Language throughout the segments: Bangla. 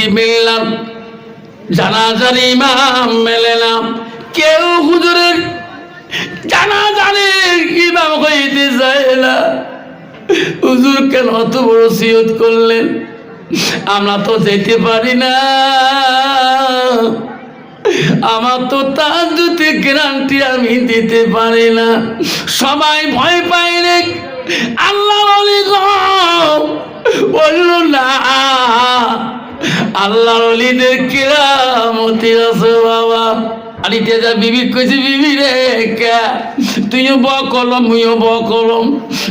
অতিথি মিললাম, জানাজার ইমাম মেলে না কেউ হুজুরের জানাজারের ইমাম হইতে চায় না। হুজুর কেন অত বড় সিয়ত করলেন? আমরা তো যেতে পারি না। আমার তো তার দুটি গ্যারান্টি আমি দিতে পারি না। সবাই ভয় পাই রে। আল্লাহ বলি বলল, না। আল্লাহ অলিদের কিরামতি আছে বাবা। আরে তেজা বিবি কইছি, বিবি রে তুইও ব কলম, মুইও ব কলম।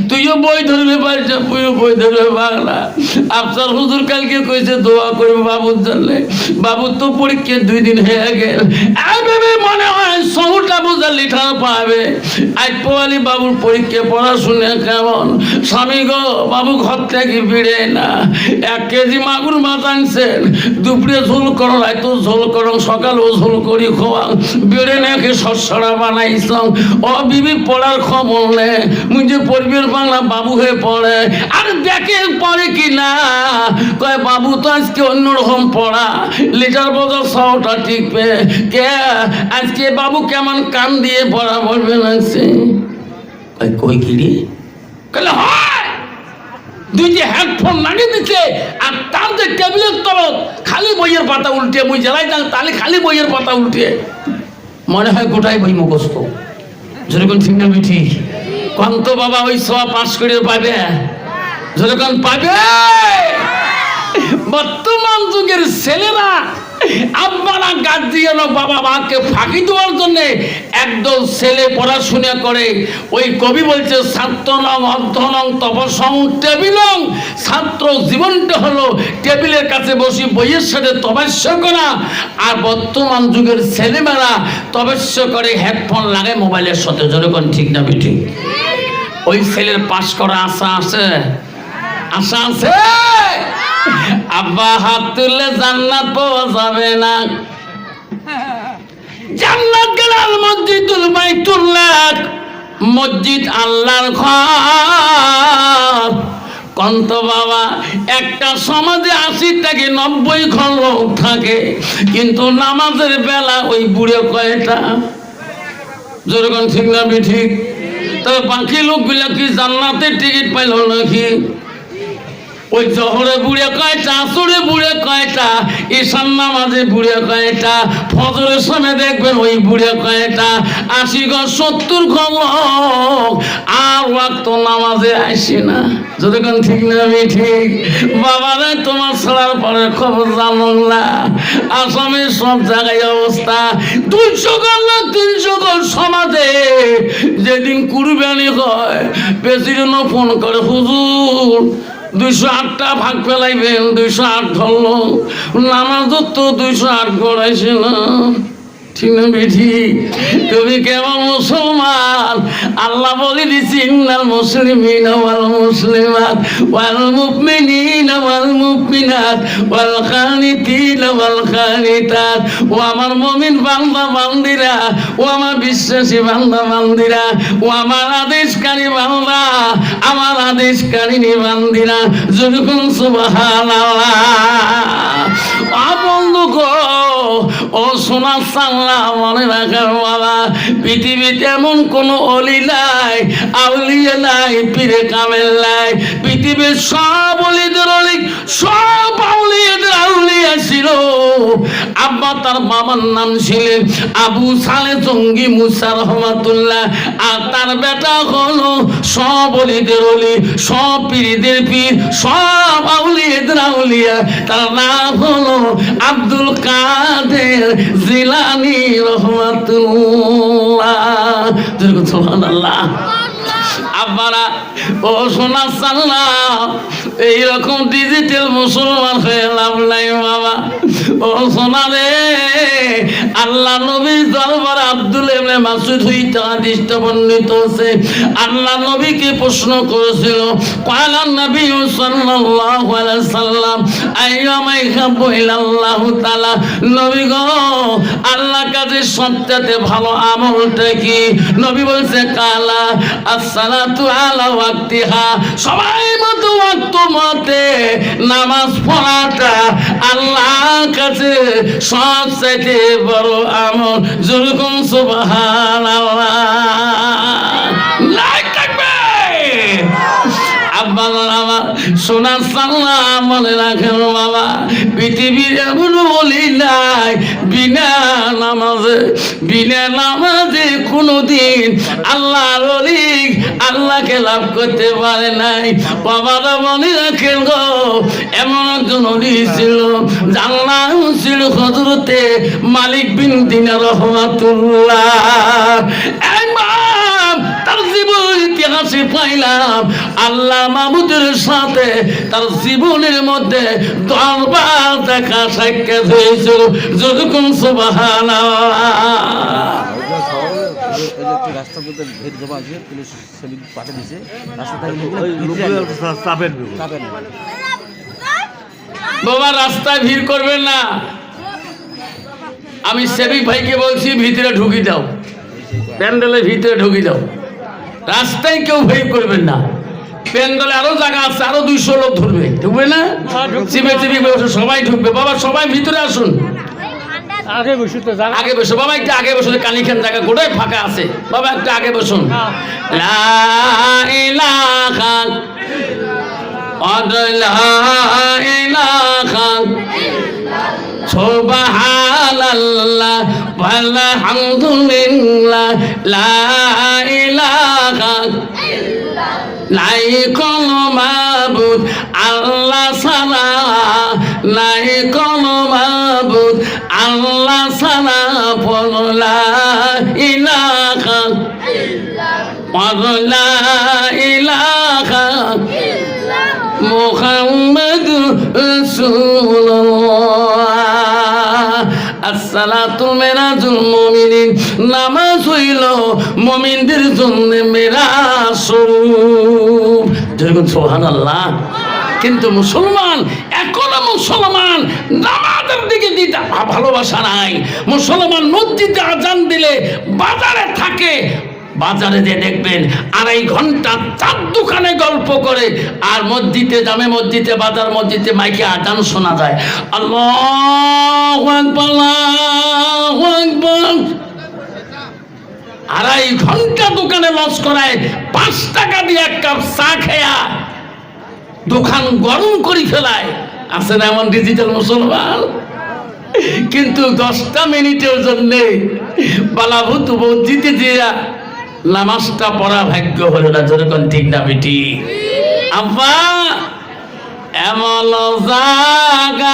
তুইও বই ধরবে পারছ মুইও বই ধরবে বাংলা আফসার হুজুর কালকে কইছে, দোয়া করবে বাবুর জন্য। বাবুর তো পরীক্ষা দুই দিন হয়ে গেল। মনে লিখা পাবে। আজ বাবুর পরীক্ষা, পড়াশুনে কেমন? স্বামী গো, বাবু ঘর থেকে ফিরে না। এক কেজি মাগুর মাছ আনছেন। দুপুরে ঝোল করো রাইতো ঝোল করো, সকালেও ঝোল করি খোয়া। বেড়ে নাকি সরসরা বানাইছাম ও বিবি, পড়ার খবর নে। যে পরিবের বাংলা বাবু হয়ে পড়ে, আর দেখে পড়ে কি না? কয়, বাবু তো আজকে অন্যরকম পড়া। লিটার বদল সহটা টিকবে কে? আজকে বাবু কেমন কান দিয়ে পড়া বলবে লাগছে কই কি রে? কলে হয়! দুইটি হেডফোন লাগিয়ে আর তার যে টেবিলের তলত খালি বইয়ের পাতা উল্টে মুই জ্বালাই যান তাহলে খালি বইয়ের পাতা উল্টে। মনে হয় গোটাই বই মুখস্থ। যেরকম ঠিক না ঠিক কন্ত বাবা ওই সব পাশ করে পাবে। যেরকম পাবে। বর্তমান যুগের ছেলেরা আব্বারা গার্জিয়ান বাবা মাকে ফাঁকি দেওয়ার জন্য একদল ছেলে পড়াশোনা করে। ওই কবি বলছে ছাত্র নং অধ্যনং তপসং টেবিলং। ছাত্র জীবনটা হলো টেবিলের কাছে বসে বইয়ের সাথে তপস্য করা। আর বর্তমান যুগের ছেলেমেয়েরা তপস্য করে, হেডফোন লাগে মোবাইলের সাথে। যেরকম ঠিক না ঠিক ওই ছেলের পাশ করা আশা আছে? আশা আছে? আব্বা, হাত তুললে জান্নাত পাওয়া যাবে না। জান্নাত গেলে আল মসজিদুল বাইতুল্লাহ মসজিদ আল্লাহর ঘর। কন্ত বাবা, একটা সমাজে আশি থেকে নব্বই ঘর লোক থাকে, কিন্তু নামাজের বেলা ওই বুড়ে কয়টা? যেরকম ঠিক না ঠিক? তবে বাকি লোকগুলা কি জান্নাতের টিকিট পাইল নাকি? ওই জহরে বুড়ে কয়টা, আসরে বুড়ে কয়টা ঈশান নামাজে বুড়ে কয়টা ফজরের সময় দেখবেন ওই বুড়ে কয়টা। আশি গো সত্তর লোক, আর ওয়াক্ত নামাজে আসি না। যতক্ষণ ঠিক না, আমি ঠিক। বাবারে, তোমার ছাড়ার পরে খবর জানো না। আসামের সব জায়গায় অবস্থা। দুইশো লোক তিনশো ঘর সমাজে। যেদিন কুরবানি হয় প্রেসিডেন্ট ফোন করে, হুজুর দুইশো আটটা ভাগ ফেলাইবেন দুইশো আট ধরল। নামাজ তো দুইশো আট গড়াইছে তুমি কেমন মুসলমান? আল্লাহ বলে দিছি মুসলিমিন ওয়াল মুসলিমাত ওয়াল মুমিনিন ওয়াল মুমিনাত ওয়াল কানিতিন ওয়াল কানিতাত ও আমার মুমিন বান্দা বান্দিরা, ও আমার বিশ্বাসী বান্দা বান্দিরা, ও আমার আদেশকারী বান্দা, আমার আদেশকারিনী বান্দিরা যেরকম সুবহানাল্লাহ। আ বন্ধু গো ও সোনা সাল্লাহ মনে রাখার বাবা, পৃথিবীতে এমন কোনো অলি নাই, আউলিয়া নাই, পীরে কামেল নাই। পৃথিবীর সব অলিদের অলি সব আউলিয়াদের আউলিয়া ছিল। আব্বা তার বাবার নাম ছিলেন আবু সালে জঙ্গি মুসা রহমাতুল্লাহ, আর তার বেটা হলো সব অলিদের অলি, সব পীরদের পীর, সব আউলিয়াদের আউলিয়া। তার নাম হলো আব্দুল কাদের জিলানি রহমাতুল্লাহ। আব্বারা ও সোনা সাল্লাহ এইরকম ডিজিটাল মুসলমান হয়ে লাভ নাই বাবা। ও সোনা রে, আল্লাহ নবীর দরবার আব্দুল এমনে মাসুদ হইতে আদিষ্ট বর্ণিত আছে আল্লাহ নবীকে প্রশ্ন করেছিল, কালা নবী সাল্লাম নবী আল্লাহ ভালো আমলটা কি? নবী বলছে, কালা, আসসালাতু আলা ওয়াক্তিহা সবাই মতো ওয়াক্ত মতে নামাজ পড়াটা আল্লাহ কাছে সব বড় আমল। যেরকম সুবাহান আব্বা আমার সোনার সাল্লাম মনে রাখেন বাবা। পৃথিবীর এমন বলি নাই, বিনা নামাজে বিনা নামাজে কোনোদিন আল্লাহর অলিক আল্লাহকে লাভ করতে পারে নাই। বাবারা মনে রাখেন গো, এমন একজন অলি ছিল, জানলাম ছিল হজরতে মালিক বিন দিনা রহমাতুল্লাহ। ইতিহাসে পাইলাম। আল্লাহ মাহমুদের সাথে তার জীবনের মধ্যে দরবার দেখা সাক্ষাৎ হয়েছিল। যেরকম বাবা, রাস্তায় ভিড় করবেন না। আমি সেবিক ভাইকে বলছি, ভিতরে ঢুকি দাও। প্যান্ডেলের ভিতরে ঢুকি দাও। রাস্তায় কেউ ভিড় করবেন না। প্যান্ডেলে আরও জায়গা আছে আরও দুইশো লোক ধরবে। ঢুকবে না? চিপে চিপে বসে সবাই ঢুকবে। বাবা সবাই ভিতরে আসুন। আগে বসে তো আগে বসো। বাবা একটু আগে বসো কানিখান জায়গা গোটাই ফাঁকা আছে। বাবা একটু আগে বসুন। লা ইলাহা লা ইলাহা সুবহানাল্লাহ আলহামদুলিল্লাহ লা ইলাহা নাই কোনো মাবুদ, আল্লাহ নাই কোনো মাবুদ, আল্লাহ সারা পড়লা ইলাহা পড়লা ইলাহা মোহাম্মদ রাসূলুল্লাহ। নামাজ হইল মুমিনদের জন্য মিরাজ স্বরূপ দেখুন আল্লাহ কিন্তু মুসলমান এখনও মুসলমান, নামাজের দিকে দিতে ভালোবাসা নাই। মুসলমান মসজিদে আজান দিলে বাজারে থাকে। বাজারে যে দেখবেন আড়াই ঘণ্টা চার দোকানে গল্প করে, আর মসজিদে জামে মসজিদে, বাজার মসজিদে মাইকে আজান শোনা যায়। আল্লাহ আড়াই ঘণ্টা দোকানে লস করায় পাঁচ টাকা দিয়ে এক কাপ চা খেয়া দোকান গরম করে ফেলায়। আছে না এমন ডিজিটাল মুসলমান? কিন্তু দশটা মিনিটের জন্য বালাভূত মসজিদে দিয়া নামাজটা পড়া ভাগ্য হলো না যেরকম ঠিক না বেটি আব্বা, এমন জাগায়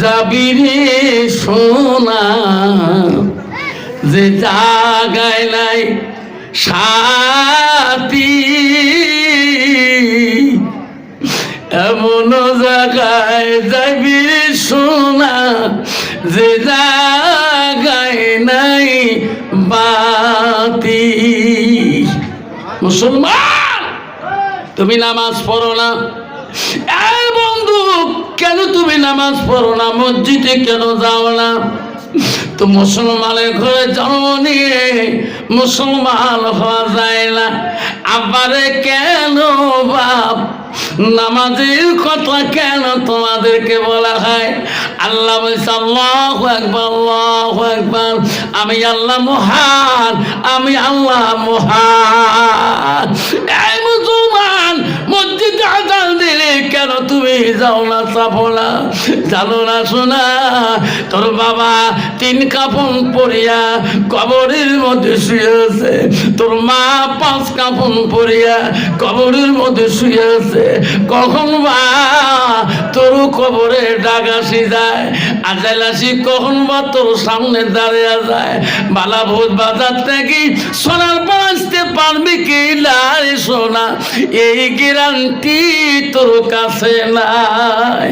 যাবি রে সোনা। যে জাগায় নাই সাথী, এমন জায়গায় যাবি সোনা যে জায়গায় নাই বাতি। মুসলমান, তুমি নামাজ পড়ো না। বন্ধু কেন তুমি নামাজ পড়ো না? মসজিদে কেন যাও না? তো মুসলমানের ঘরে জন্ম নিয়ে মুসলমান হওয়া যায় না। আবারে কেন বাপ? নামাজের কথা কেন তোমাদেরকে বলা হয়? আল্লাহ বলছে, আল্লাহ একবার আল্লাহ একবার আমি আল্লাহ মহান, আমি আল্লাহ মহান। মসজিদে আজান দিলে কেন তুমি যাও না না জানো না শোনা তোর বাবা তিন কাপন পরিয়া কবরের মধ্যে শুয়ে আছে। তোর মা পাঁচ কাপন পরিয়া কবরের মধ্যে শুয়ে আছে। কখন বা তোর কবরে ডাকাশি যায়? আজাইলাসি কখন বা তোর সামনে দাঁড়িয়ে যায়? বালা ভোজ বাজার থেকে সোনার বাঁচতে পারবি কি লাই সোনা? এই গ্যারান্টি তোর কাছে নাই।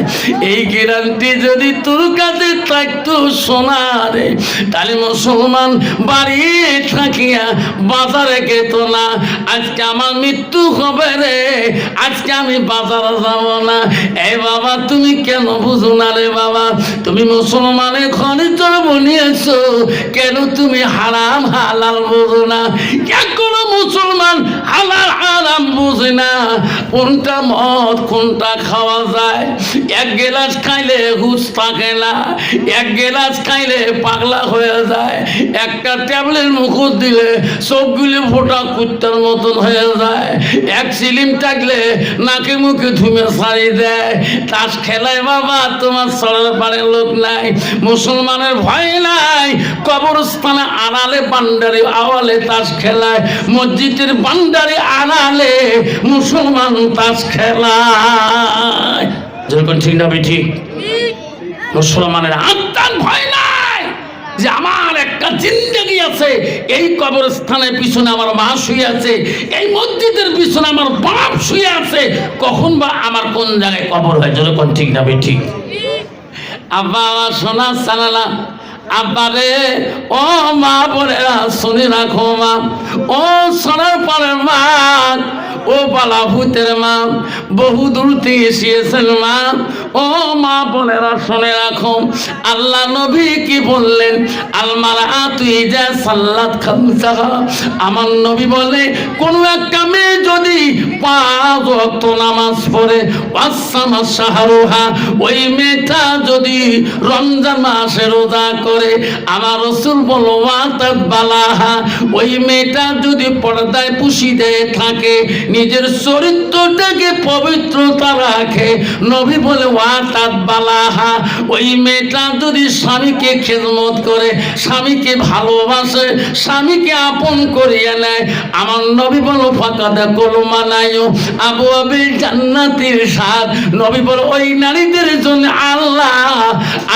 এই গ্যারান্টি যদি তোর কাছে থাকতো সোনারে তাহলে মুসলমান বাড়ি থাকিয়া বাজারে গেত না। আজকে আমার মৃত্যু হবে রে, আজকে আমি বাজারে যাব না। এ বাবা, তুমি কেন বুঝো না রে বাবা? তুমি মুসলমানের ঘরে জন্ম নিয়েছো কেন তুমি হারাম হালাল বুঝো না? এখনও মুসলমান হালাল হারাম বুঝে না। কোনটা মদ, কোনটা খাওয়া যায়। এক গেলাস খাইলে হুস থাকে না। এক গেলাস খাইলে পাগলা হয়ে যায়। একটা ট্যাবলেট মুখত দিলে সবগুলি ফোটা কুত্তার মতন হয়ে যায়। এক সিলিম থাকলে নাকে মুখে ধুমে সারি দেয়। তাস খেলায় বাবা, তোমার সরার পারে লোক নাই। মুসলমানের ভয় নাই। কবরস্থানে আড়ালে বান্ডারি আওয়ালে তাস খেলায়। মসজিদের বান্ডারি আড়ালে মুসলমান তাস খেলায়। যেরকম ঠিক না ঠিক? মুসলমানের আত্মার ভয় নাই যে আমার একটা জিন্দগি আছে, এই কবরস্থানের পিছনে আমার মা শুয়ে আছে, এই মসজিদের পিছনে আমার বাপ শুয়ে আছে, কখন বা আমার কোন জায়গায় কবর হয়? যেরকম ঠিক না ঠিক? আব্বা সোনা সালালা। আব্বারে, ও মা বোনেরা, শুনে রাখো মা। ও সোনার পরে মা, ও পালা ভূতের মা, বহু দূর থেকে এসিয়েছেন মা। ও মা বোনেরা, শুনে রাখো। আল্লাহ নবী কি বললেন? আলমারা তুই যা সাল্লাত খামসাহা আমার নবী বলে, কোনো একটা মেয়ে যদি পাঁচ ওয়াক্ত নামাজ পড়ে ওয়াসামা শাহরুহা, ওই মেয়েটা যদি রমজান মাসে রোজা করে আমার রসুল বলো বালাহা ওই মেয়েটা যদি পর্দায় পুষি দিয়ে, থাকে, নিজের চরিত্রটাকে পবিত্রতা রাখে। নবী বলে ওয়াতাত বালাহা ওই মেয়েটা যদি স্বামীকে খেদমত করে, স্বামীকে ভালোবাসে, স্বামীকে আপন করিয়ে নেয়, আমার নবী বলো ফাঁকা দেখো মানায়ও আবু আবিল জান্নাতের স্বাদ। নবী বলো, ওই নারীদের জন্য আল্লাহ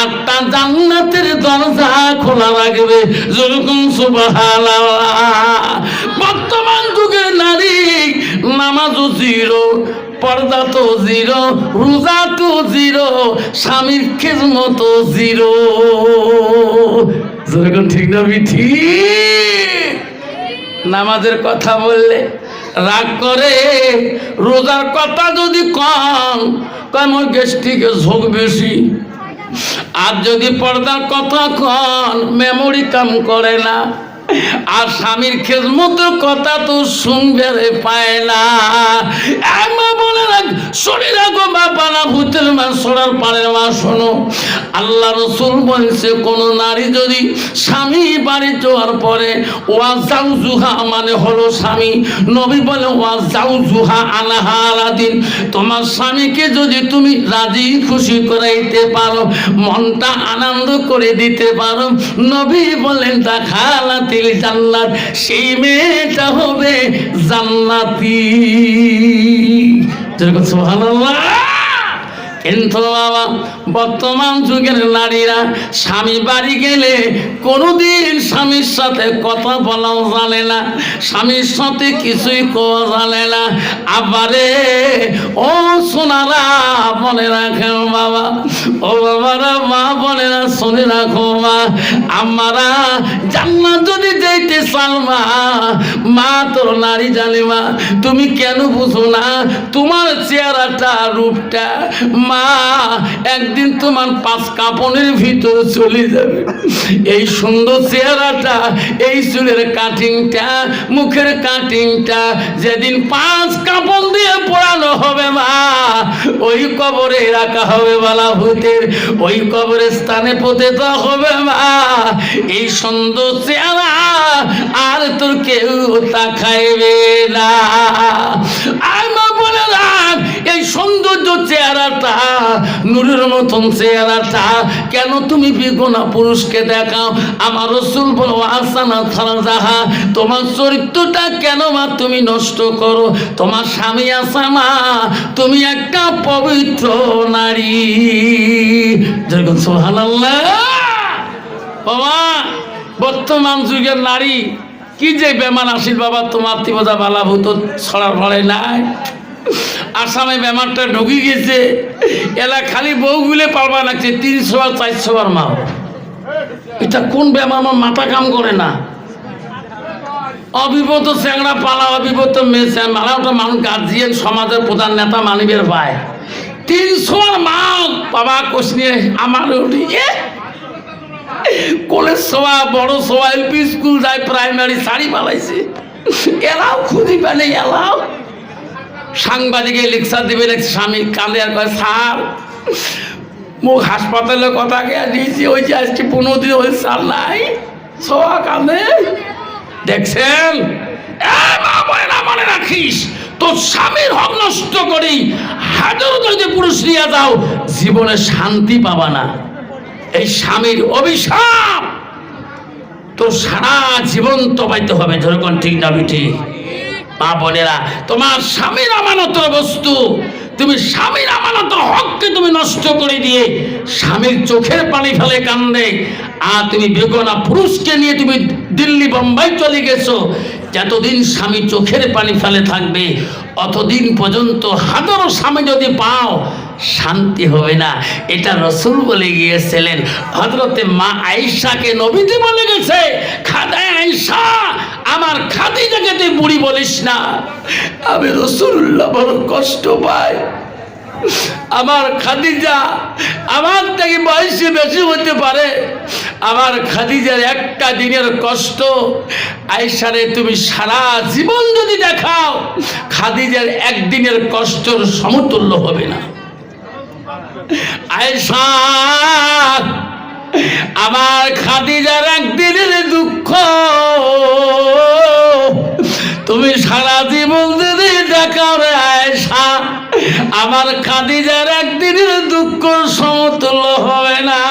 আটটা জান্নাতের দরজা খোলা রাখবে। যেরকম সুবহানাল্লাহ। বর্তমান যুগের নারী নামাজও জিরো, পর্দা তো জিরো, রোজা তো জিরো, স্বামীর খেজমত জিরো। যেরকম ঠিক না ঠিক? নামাজের কথা বললে রাগ করে। রোজার কথা যদি কম কেমন গেস্টিকে ঝোঁক বেশি। আর যদি পর্দার কথা কন মেমোরি কাম করে না। আর স্বামীর খেজমতের কথা তো শুনবে রে, পায় না। মা বলে রাখ শরীর বাবা না ভূতের মা সরার মা, শোনো। আল্লাহ রসুল বলছে, কোন নারী যদি স্বামী বাড়ি যাওয়ার পরে ওয়া যাও জুহা মানে হলো স্বামী। নবী বলে ওয়া যাও জুহা আনাহারাদিন। তোমার স্বামীকে যদি তুমি রাজি, খুশি করাইতে পারো, মনটা আনন্দ করে দিতে পারো। নবী বলেন তা খালাতিল জান্নাত, সেই মেয়েটা হবে জান্নাতি। কিন্তু বাবা, বর্তমান যুগের নারীরা স্বামী বাড়ি গেলে কোনোদিন স্বামীর সাথে কথা বলাও জানে না, স্বামীর সাথে কিছুই কোয়া জানে না। আবারে, ও সোনারা মনে রাখেন বাবা ও বাবারা, মা বোনেরা, শুনে রাখো মা। আমারা জান্নাত যদি যাইতে চান মা মা তোর নারী জানি মা, তুমি কেন বুঝো না? তোমার চেহারাটা, রূপটা, মা, একদিন তোমার পাঁচ কাপনের ভিতরে চলে যাবে। এই সুন্দর চেহারাটা, এই চুলের কাটিংটা, মুখের কাটিংটা, যেদিন পাঁচ কাপড় দিয়ে পড়ানো হবে মা, ওই কবরে রাখা হবে বালা ভূতের ওই কবরে স্থানে পতিত হবে মা। এই সুন্দর চেহারা আর তোর কেউ তাকাইবে না। মা বলে রাখ, এই সৌন্দর্য চেহারাটা, নূরের মতন চেহারাটা কেন তুমি বেগুনা পুরুষকে দেখাও? আমার রসুল বলো আসানা যাহা তোমার চরিত্রটা কেন মা তুমি নষ্ট করো? তোমার স্বামী আসা মা, তুমি একটা পবিত্র নারী। সোহানাল্লাহ বাবা, বর্তমান যুগের নারী, কি যে বেমান আসিল বাবা, তোমার তিবজা বালা ভূত ছড়ার ফলে নাই। আসামে বেমারটা ঢুকি গেছে। এলা খালি বউগুলে পারবা লাগছে, তিনশো আর চারশো বার মাল। এটা কোন ব্যায়াম আমার মাথা কাম করে না। অবিবত চ্যাংড়া পালা অবিবত মেয়ে মালা ওটা মানুষ গার্জিয়ান সমাজের প্রধান নেতা মানিবের ভাই। তিনশো আর মাল। বাবা, কোষ নিয়ে আমার কলেজ সভা বড় সভা এলপি স্কুল যায়, প্রাইমারি শাড়ি পালাইছে এলাও খুঁজি পানি এলাও। সাংবাদিকে দিবে দেখছে স্বামী কাঁদে আর কয়, স্যার, মুখ হাসপাতালে কথা কে দিয়েছি, ওই যে আজকে পনেরো দিন ওই সার নাই সোয়া কাঁদে। দেখছেন? মনে রাখিস, তোর স্বামীর হক নষ্ট করি, হাজারো যদি পুরুষ নিয়ে যাও, জীবনে শান্তি পাবা না। এই স্বামীর অভিশাপ তো সারা জীবন তবাইতে হবে যেরকম ঠিক না ঠিক মা বোনেরা, তোমার স্বামীর আমানত বস্তু। তুমি স্বামীর আমানত হককে তুমি নষ্ট করে দিয়ে স্বামীর চোখের পানি ফেলে কান্দে। আর তুমি বেগনা পুরুষকে নিয়ে তুমি দিল্লি, বোম্বাই চলে গেছো। যতদিন স্বামী চোখের পানি ফেলে থাকবে, অতদিন পর্যন্ত হাজারো স্বামী যদি পাও শান্তি হবে না। এটা রসুল বলে গিয়েছিলেন। হজরতে মা আয়েশাকে নবীজি বলে গেছে খাদায় আয়েশা, আমার খাদিজাকে তুই বুড়ি বলিস না। আমি রসুল্লাহ বড় কষ্ট পাই। আমার খাদিজা আমার থেকে বয়সে বেশি হতে পারে। আমার খাদিজার একটা দিনের কষ্ট। আয়সারে তুমি সারা জীবন যদি দেখাও, খাদিজার একদিনের কষ্টর সমতুল্য হবে না। আয়সা আমার খাদিজার একদিনের দুঃখ। তুমি সারা জীবন যদি দেখাও রে আয়সা আমার খাদিজার একদিনের দুঃখ সমতুল্য হবে না।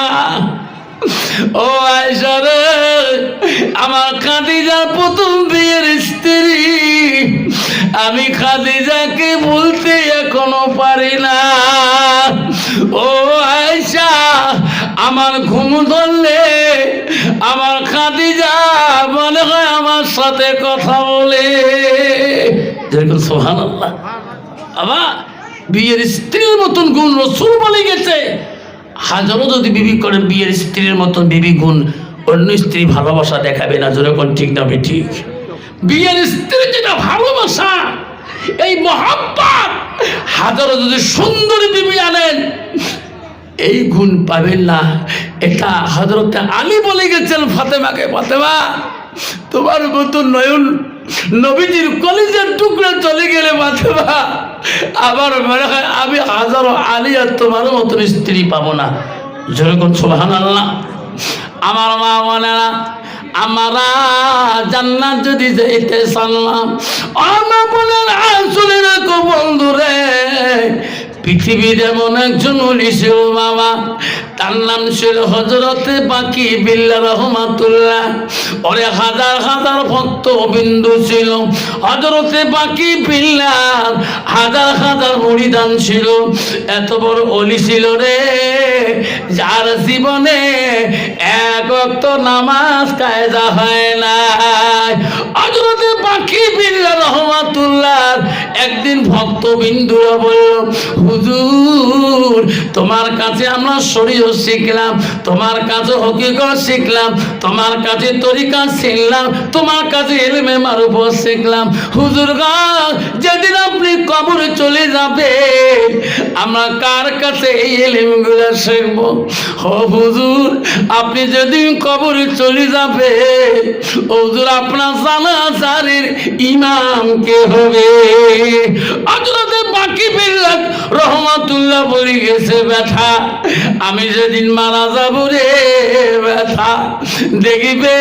ও আয়সা রে, আমার খাদিজার প্রথম বিয়ের স্ত্রী। আমি খাদিজাকে বলতে এখনও পারি না। ও আয়সা আমার ঘুম ধরলে আমার খাদিজা মনে হয় আমার সাথে কথা বলে। যেরকম সোহান আল্লাহ আবার বিয়ের স্ত্রীর মতন গুণ রসুল বলে গেছে। হাজারো যদি বিবি করেন, বিয়ের স্ত্রীর মতন বিবি গুণ অন্য স্ত্রী ভালোবাসা দেখাবে না। যেরকম ঠিক না ঠিক। বিয়ের স্ত্রীর যেটা ভালোবাসা, এই মহাব্বাত, হাজারো যদি সুন্দর বিবি আনেন, এই গুণ পাবেন না। এটা হজরত আলী বলে গেছেন ফাতেমাকে, ফাতেমা, তোমার মতো নয়ন নবীজির কলেজের টুকরা চলে গেলে ফাতেমা আবার মনে হয় আমি হাজারো আলী আর তোমার মতন স্ত্রী পাবো না। যেরকম সোহান আল্লাহ আমার মা মনেরা আমরা জান্নাত যদি যেতে চানলাম, আমার আসলে রাখো বন্ধুরে পৃথিবীর এমন একজন উলি বাবা, তার নাম ছিল হজরতে বাকি বিল্লা রহমাতুল্লাহ। ওরে হাজার হাজার ভক্ত বিন্দু ছিল হজরতে বাকি বিল্লার হাজার হাজার মরিদান ছিল। এত বড় অলি ছিল রে, যার জীবনে অক্ত নামাজ কায়দা হয় না হজরতে বাকি বিল্লা রহমাতুল্লাহ একদিন ভক্ত বিন্দুরা বলল, হুজুর, তোমার কাছে আমরা শরীর শিখলাম, তোমার কাছে হকিকত শিখলাম, তোমার কাছে তরিকা শিখলাম, তোমার কাছে এলমে মারুফ শিখলাম। হুজুর যেদিন আপনি কবরে চলে যাবে আমরা কার কাছে এই এলিমগুলো শিখব? ও হুজুর, আপনি যেদিন কবরে চলে যাবে। ও হুজুর, আপনার জানাজারের ইমাম কে হবে? হজরতে বাকি বিল্লাহ রহমাতুল্লাহ বলে গেছে, ব্যথা, আমি যেদিন মারা যাব রে, ব্যথা। দেখিবে,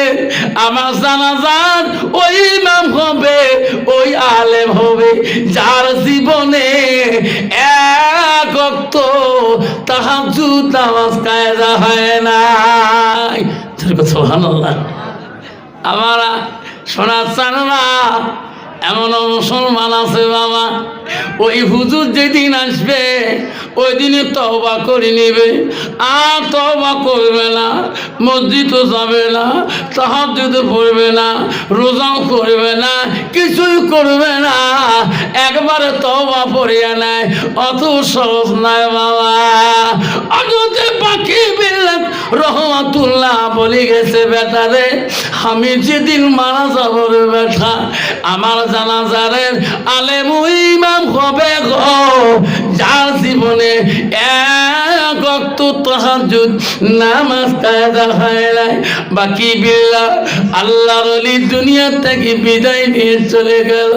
আমার ওই ইমাম হবে, ওই আলেম হবে, যার জীবনে এক অক্ত তাহাজু তামাজ কায়দা হয় নাই সুবহানাল্লাহ। আমার শোনা চান না এমন মুসলমান আছে বাবা। ওই হুজুর যেদিন আসবে, ওই দিনে তবা করে নেবে। আর তবা করবে না, মসজিদও যাবে না তাহার যদি পড়বে না, রোজাও করবে না, কিছুই করবে না। একবারে তবা পড়িয়া নেয় অত সহজ নয় বাবা। অযথে পাখি বিল্লাত রহমাতুল্লাহ বলে গেছে বেটারে আমি যেদিন মারা যাব বেটা, আমার জানাজারের আলেম ইমাম হবে গো। যার জীবনে এক অক্ত তো তাহাজুদ নামাজ কায়দা হয় নাই। বাকি বিল্লা আল্লাহর অলি দুনিয়া থেকে বিদায় নিয়ে চলে গেল।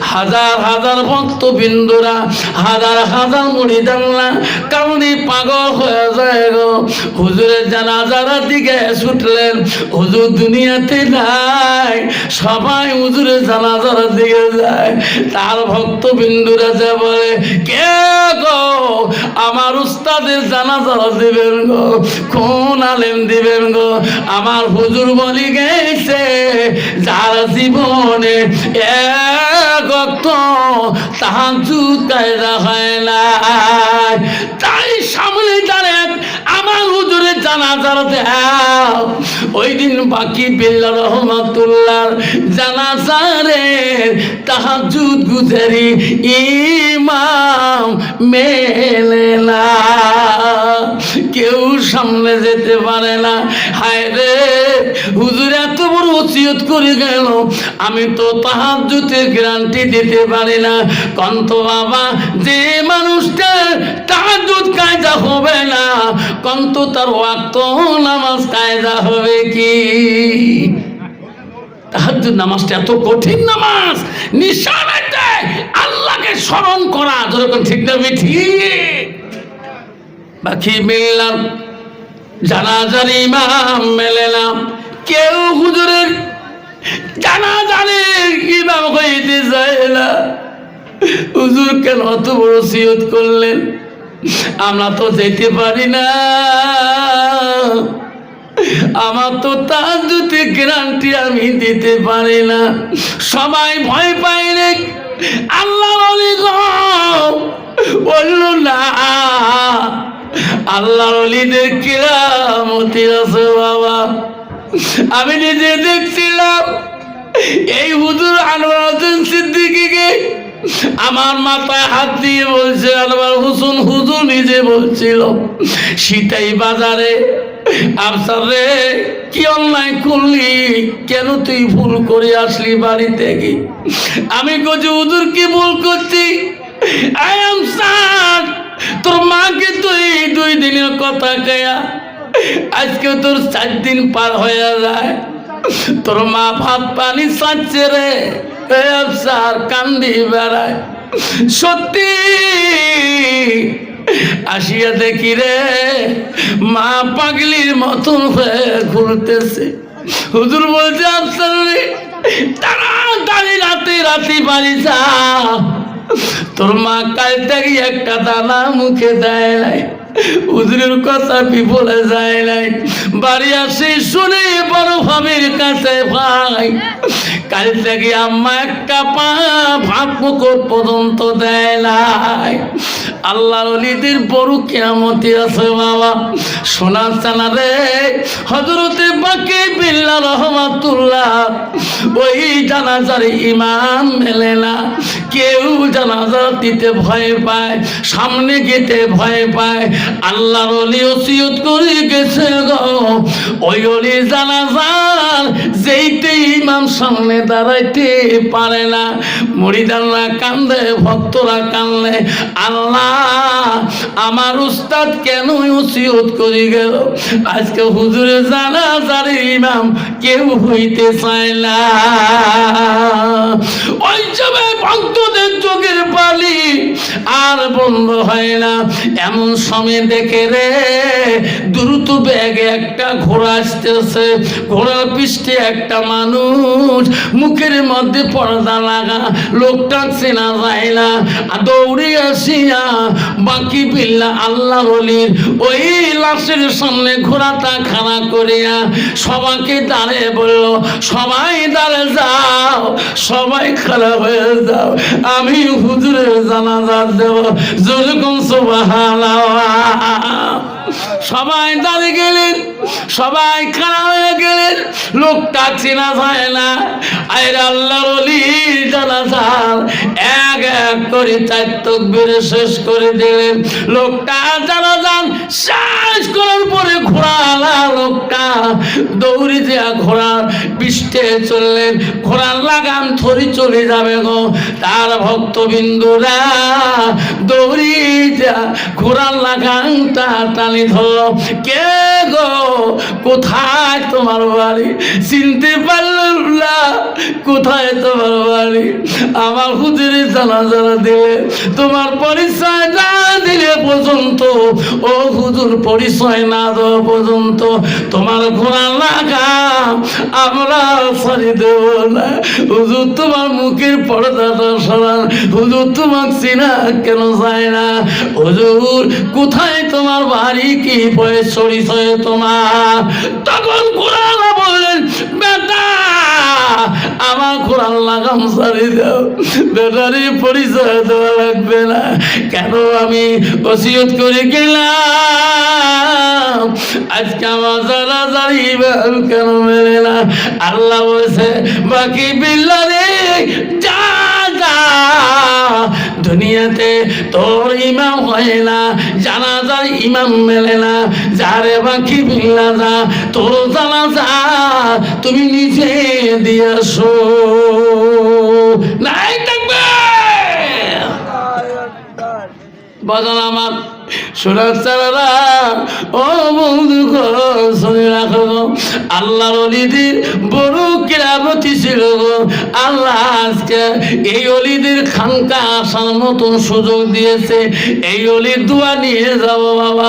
হাজার হাজার ভক্ত বিন্দুরা হাজার হাজার মুড়িদাল্লা কারণে পাগল হয়ে যায় গো। হুজুরের জানাজার দিকে ছুটলেন। হুজুর দুনিয়াতে নাই, সবাই হুজুরের জানাজার দিকে যায়। তার ভক্ত বিন্দুরা যে বলে, কে গো? আমার উস্তাদের জানাজার দিবেন গো, কোন আলেম দিবেন গো? আমার হুজুর বলি গেছে, যার জীবনে অক্ত তাহাজু কায়দা হয় না তাই সামনে দাঁড়ান, আমার হুজুরে জানাজার দেও ওই দিন বাকি বিল্লা রহমাতুল্লাহ জানাজারে তাহাজুদ গুজারি ইমাম মেলে না। কেউ সামনে যেতে পারে না। হায় রে, হুজুর এত বড় ওসিয়ত করে গেল। আমি তো তাহাজুতের গ্যারান্টি দিতে পারি না। কন্ত বাবা, যে মানুষটা তাহাজুদ কায়দা হবে না, কন্ত তার ওয়াক্ত নামাজ কায়দা হবে কি? নামাজটা এত কঠিন নামাজ। নিশানাতে আল্লাহকে স্মরণ করা। যেরকম ঠিক না বাকি মিললাম। জানাজার ইমাম কেউ হুজুরের জানাজারে ইমাম হইতে হুজুর কেন অত বড় সিয়ত করলেন? আমরা তো যেতে পারি না। আমার তো তার যদি গ্যারান্টি আমি দিতে পারি না। সবাই ভয় পায় রে। আল্লাহ বলি বলল না। আল্লাহ অলিদের কিরামতি আছে, বাবা। আমি নিজে দেখছিলাম, এই হুজুর আনোয়ার হোসেন সিদ্দিকিকে আমার মাথায় হাত দিয়ে বলছে, আনোয়ার হোসেন হুজুর নিজে বলছিল, সীতাই বাজারে আফসার রে কি অন্যায় করলি? কেন তুই ভুল করে আসলি বাড়ি থেকে আমি কচি হুজুর, কি ভুল করছি? আই এম স্যার তোর মাকে তুই দুই দিনের কথা কেয়া, আজকে তোর চার দিন পার হয়ে যায়। তোর মা ভাত পানি চাচ্ছে রে আফসার কান্দি বেড়ায়। সত্যি আসিয়া দেখি রে, মা পাগলির মতন হয়ে ঘুরতেছে। হুজুর বলছে, আফসার রাতে বাড়ি তোর মা কাল থেকে একটা দানা মুখে দেয় নাই। উজুরের কথা বিফলে যায় নাই। বাড়ি আসে শুনে বড় ভাবির কাছে ভাই, কাল থেকে আম্মা একটা পা মুখর পর্যন্ত দেয় নাই। আল্লাহ অলিদের বড় কেমতি আছে বাবা। সোনা চানা রে হজরতে বাকি বিল্লা রহমাতুল্লাহ, ওই জানাজার ইমাম মেলে না। কেউ জানাজা দিতে ভয় পায়, সামনে গেতে ভয় পায় আল্লাহর অলি ওসিয়ত করে গেছে গো। ওই অলি জানাজার যেইতে ইমাম সামনে দাঁড়াইতে পারে না। মুড়িদানরা কান্দে, ভক্তরা কান্দে, আল্লাহ আমার উস্তাদ কেন ওসিয়ত করে গেল? আজকে হুজুরে জানাজার ইমাম কেউ হইতে চায় না। ওই সময় ভক্তদের চোখের পালি আর বন্ধ হয় না। এমন সময় দেখে রে, দ্রুত ব্যাগে একটা ঘোড়া আসতেছে। ঘোড়ার পৃষ্ঠে একটা মানুষ, মুখের মধ্যে পর্দা লাগা, লোকটা চেনা যায় না। দৌড়ে আসিয়া বাকি বিল্লা আল্লাহ বলির ওই লাশের সামনে ঘোড়াটা খাড়া করিয়া সবাইকে দাঁড়িয়ে বলল, সবাই দাঁড়ে যাও, সবাই খারাপ হয়ে যাও। আমি হুজুরের জানাজা দেব। যেরকম সবাই দাঁড়িয়ে গেলেন। সবাই খারাপ হয়ে গেলেন, লোকটা চেনা যায় না। আয়ের আল্লাহর জানাজার এক এক করে চার তকবিরে শেষ করে দিলেন। লোকটা জানাজান শেষ করার পরে ঘোড়ালা লোকটা দৌড়ে দেয়া ঘোড়ার পৃষ্ঠে চললেন, ঘোড়ার লাগাম থরি চলে যাবে গো। তার ভক্তবিন্দুরা দৌড়ি যা ঘোরার লাগান টানি ধরো কে গো কোথায় তোমার বাড়ি? চিনতে পারলাম না, কোথায় তোমার বাড়ি? আমার হুজুরি জানা জানা দিলে, তোমার পরিচয় না দিলে পর্যন্ত, ও হুজুর পরিচয় না দেওয়া পর্যন্ত, তোমার ঘোরা লাগা আমরা সারি দেব না। হুজুর তোমার মুখের পর্দাটা সরান, হুজুর তোমার চিনা কেন যায় না? হুজুর, কোথায় তোমার বাড়ি? কি বয়স পরিচয় তোমার? তখন ঘোরালা বললেন, বেটা, আমার কোরআন লাগাম সারি দাও। বেটারি পরিচয় দেওয়া লাগবে না। কেন আমি ওসিয়ত করে গেলাম? আজকে আমার যারা জানিবেন কেন মেলে না? আল্লাহ বলছে, বাকি বিল্লারে যা যা দুনিয়াতে তোর ইমাম হয় না জানাজার ইমাম মেলে না যারে বাকি বিল্লা যা তোর জানাজা তুমি নিজে দিয়াছো নাই থাকবে! বাজান আমার। সোনার চারারা ও বন্ধু শুনে ছিল গো। আল্লাহ আজকে এই অলিদের খানকা আসার মতন সুযোগ দিয়েছে। এই অলির দোয়া নিয়ে যাব বাবা।